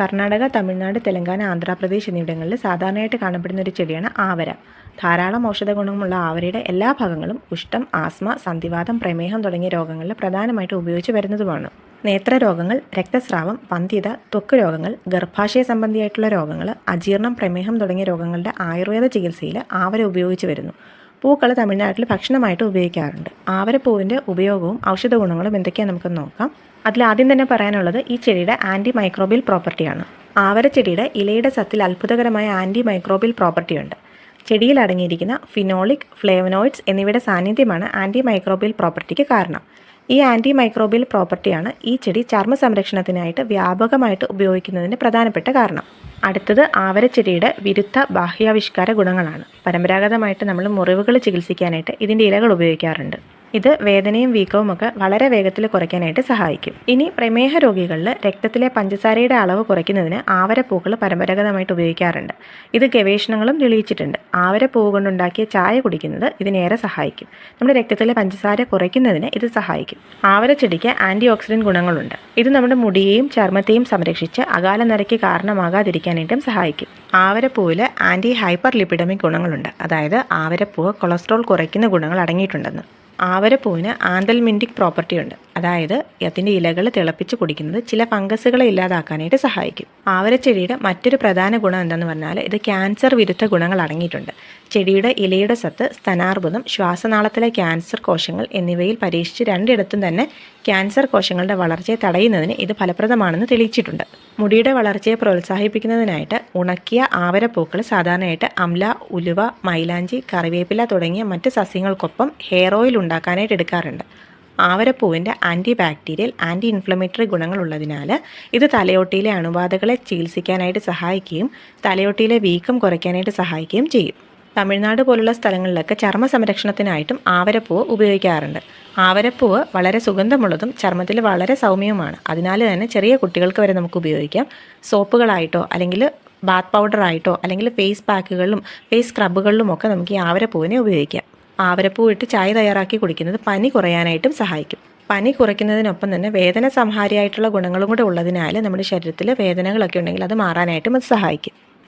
കർണാടക തമിഴ്നാട് തെലങ്കാന ആന്ധ്രാപ്രദേശ് എന്നിവിടങ്ങളിൽ സാധാരണയായിട്ട് കാണപ്പെടുന്ന ഒരു ചെടിയാണ് ആവര. ധാരാളം ഔഷധ ഗുണമുള്ള ആവരയുടെ എല്ലാ ഭാഗങ്ങളും കുഷ്ഠം ആസ്മ സന്ധിവാദം പ്രമേഹം തുടങ്ങിയ രോഗങ്ങളിൽ പ്രധാനമായിട്ട് ഉപയോഗിച്ച് വരുന്നതുമാണ്. നേത്രരോഗങ്ങൾ രക്തസ്രാവം പന്തിത ത്വക്ക് രോഗങ്ങൾ ഗർഭാശയ സംബന്ധിയായിട്ടുള്ള രോഗങ്ങൾ അജീർണം പ്രമേഹം തുടങ്ങിയ രോഗങ്ങളുടെ ആയുർവേദ ചികിത്സയിൽ ആവര ഉപയോഗിച്ച് വരുന്നു. പൂക്കൾ തമിഴ്നാട്ടിൽ ഭക്ഷണമായിട്ട് ഉപയോഗിക്കാറുണ്ട്. ആവരപ്പൂവിന്റെ ഉപയോഗവും ഔഷധ ഗുണങ്ങളും എന്തൊക്കെയാണ് നമുക്ക് നോക്കാം. അതിൽ ആദ്യം തന്നെ പറയാനുള്ളത് ഈ ചെടിയുടെ ആന്റി മൈക്രോബിയൽ പ്രോപ്പർട്ടിയാണ് ആവരച്ചെടിയുടെ ഇലയുടെ സത്തിൽ അത്ഭുതകരമായ ആന്റി മൈക്രോബിയൽ പ്രോപ്പർട്ടിയുണ്ട് ചെടിയിൽ അടങ്ങിയിരിക്കുന്ന ഫിനോളിക് ഫ്ലേവനോയിഡ്സ് എന്നിവയുടെ സാന്നിധ്യമാണ് ആന്റി മൈക്രോബിയൽ പ്രോപ്പർട്ടിക്ക് കാരണം. ഈ ആന്റി മൈക്രോബിയൽ പ്രോപ്പർട്ടിയാണ് ഈ ചെടി ചർമ്മ സംരക്ഷണത്തിനായിട്ട് വ്യാപകമായിട്ട് ഉപയോഗിക്കുന്നതിന് പ്രധാനപ്പെട്ട കാരണം. അടുത്തത് ആവരച്ചെടിയുടെ വിരുദ്ധ ബാഹ്യാവിഷ്കാര ഗുണങ്ങളാണ്. പരമ്പരാഗതമായിട്ട് നമ്മൾ മുറിവുകൾ ചികിത്സിക്കാനായിട്ട് ഇതിന്റെ ഇലകൾ ഉപയോഗിക്കാറുണ്ട്. ഇത് വേദനയും വീക്കവും ഒക്കെ വളരെ വേഗത്തിൽ കുറയ്ക്കാനായിട്ട് സഹായിക്കും. ഇനി പ്രമേഹ രോഗികളിൽ രക്തത്തിലെ പഞ്ചസാരയുടെ അളവ് കുറയ്ക്കുന്നതിന് ആവരപ്പൂക്കൾ പരമ്പരാഗതമായിട്ട് ഉപയോഗിക്കാറുണ്ട്. ഇത് ഗവേഷണങ്ങളും തെളിയിച്ചിട്ടുണ്ട്. ആവരപ്പൂവ് കൊണ്ടുണ്ടാക്കിയ ചായ കുടിക്കുന്നത് ഇതിനേറെ സഹായിക്കും. നമ്മുടെ രക്തത്തിലെ പഞ്ചസാര കുറയ്ക്കുന്നതിന് ഇത് സഹായിക്കും. ആവരച്ചെടിക്ക് ആന്റി ഓക്സിഡന്റ് ഗുണങ്ങളുണ്ട്. ഇത് നമ്മുടെ മുടിയെയും ചർമ്മത്തെയും സംരക്ഷിച്ച് അകാല നിരയ്ക്ക് കാരണമാകാതിരിക്കാനായിട്ടും സഹായിക്കും. ആവരപ്പൂവിൽ ആന്റി ഹൈപ്പർ ലിപ്പിഡമിക് ഗുണങ്ങളുണ്ട്. അതായത് ആവരപ്പൂവ് കൊളസ്ട്രോൾ കുറയ്ക്കുന്ന ഗുണങ്ങൾ അടങ്ങിയിട്ടുണ്ടെന്ന്. ആവരപ്പൂവിന് ആന്തൽമിന്റിക് പ്രോപ്പർട്ടി ഉണ്ട് അതായത് അതിന്റെ ഇലകൾ തിളപ്പിച്ച് കുടിക്കുന്നത് ചില ഫംഗസുകളെ ഇല്ലാതാക്കാനായിട്ട് സഹായിക്കും. ആവരച്ചെടിയുടെ മറ്റൊരു പ്രധാന ഗുണം എന്താണെന്ന് പറഞ്ഞാൽ ഇത് ക്യാൻസർ വിരുദ്ധ ഗുണങ്ങൾ അടങ്ങിയിട്ടുണ്ട്. ചെടിയുടെ ഇലയുടെ സത്ത് സ്തനാർബുദം ശ്വാസനാളത്തിലെ ക്യാൻസർ കോശങ്ങൾ എന്നിവയിൽ പരീക്ഷിച്ച് രണ്ടിടത്തും തന്നെ ക്യാൻസർ കോശങ്ങളുടെ വളർച്ചയെ തടയുന്നതിന് ഇത് ഫലപ്രദമാണെന്ന് തെളിയിച്ചിട്ടുണ്ട്. മുടിയുടെ വളർച്ചയെ പ്രോത്സാഹിപ്പിക്കുന്നതിനായിട്ട് ഉണക്കിയ ആവരപ്പൂക്കൾ സാധാരണയായിട്ട് അംല ഉലുവ മൈലാഞ്ചി കറിവേപ്പില തുടങ്ങിയ മറ്റ് സസ്യങ്ങൾക്കൊപ്പം ഹെയർ ഓയിൽ ഉണ്ടാക്കാനായിട്ട് എടുക്കാറുണ്ട്. ആവരപ്പൂവിന്റെ ആന്റി ബാക്ടീരിയൽ ആന്റി ഇൻഫ്ലമേറ്ററി ഗുണങ്ങളുള്ളതിനാൽ ഇത് തലയോട്ടിയിലെ അണുബാധകളെ ചികിത്സിക്കാനായിട്ട് സഹായിക്കുകയും തലയോട്ടിയിലെ വീക്കം കുറയ്ക്കാനായിട്ട് സഹായിക്കുകയും ചെയ്യും. തമിഴ്നാട് പോലുള്ള സ്ഥലങ്ങളിലൊക്കെ ചർമ്മ സംരക്ഷണത്തിനായിട്ടും ആവരപ്പൂവ് ഉപയോഗിക്കാറുണ്ട്. ആവരപ്പൂവ് വളരെ സുഗന്ധമുള്ളതും ചർമ്മത്തിൽ വളരെ സൗമ്യവുമാണ്. അതിനാൽ തന്നെ ചെറിയ കുട്ടികൾക്ക് വരെ നമുക്ക് ഉപയോഗിക്കാം. സോപ്പുകളായിട്ടോ അല്ലെങ്കിൽ ബാത്ത് പൗഡറായിട്ടോ അല്ലെങ്കിൽ ഫേസ് പാക്കുകളിലും ഫേസ് സ്ക്രബുകളിലും ഒക്കെ നമുക്ക് ഈ ആവരപ്പൂവിനെ ഉപയോഗിക്കാം. ആവരപ്പൂ ഇട്ട് ചായ തയ്യാറാക്കി കുടിക്കുന്നത് പനി കുറയാനായിട്ടും സഹായിക്കും. പനി കുറയ്ക്കുന്നതിനൊപ്പം തന്നെ വേദന സംഹാരിയായിട്ടുള്ള ഗുണങ്ങളും കൂടെ ഉള്ളതിനാൽ നമ്മുടെ ശരീരത്തിൽ വേദനകളൊക്കെ ഉണ്ടെങ്കിൽ അത് മാറാനായിട്ടും അത് സഹായിക്കും.